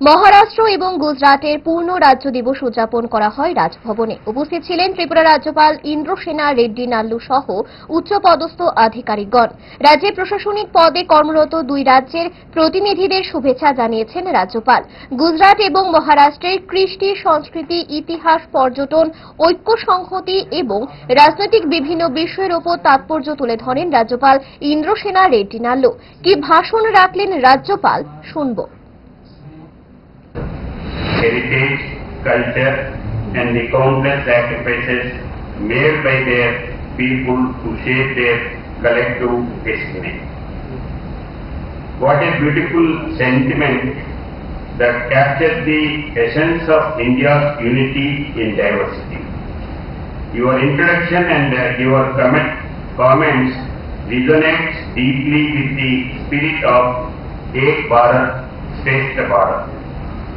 মহারাষ্ট্র এবং গুজরাটের পূর্ণ রাজ্য দিবস উদযাপন করা হয় রাজভবনে। উপস্থিত ছিলেন ত্রিপুরা রাজ্যপাল ইন্দ্রসেনা রেড্ডি নাল্লু সহ উচ্চপদস্থ আধিকারিকগণ। রাজ্যের প্রশাসনিক পদে কর্মরত দুই রাজ্যের প্রতিনিধিদের শুভেচ্ছা জানিয়েছেন রাজ্যপাল। গুজরাট এবং মহারাষ্ট্রের কৃষ্টি সংস্কৃতি, ইতিহাস, পর্যটন, ঐক্য সংহতি এবং রাজনৈতিক বিভিন্ন বিষয়ের ওপর তাৎপর্য তুলে ধরেন রাজ্যপাল ইন্দ্রসেনা রেড্ডি নাল্লু। কি ভাষণ রাখলেন রাজ্যপাল শুনব। Heritage, culture, and the countless sacrifices made by their people to shape their collective destiny. What a beautiful sentiment that captures the essence of India's unity in diversity. Your introduction and your comment, comments resonates deeply with the spirit of Ek Bharat, Shreshtha Bharat.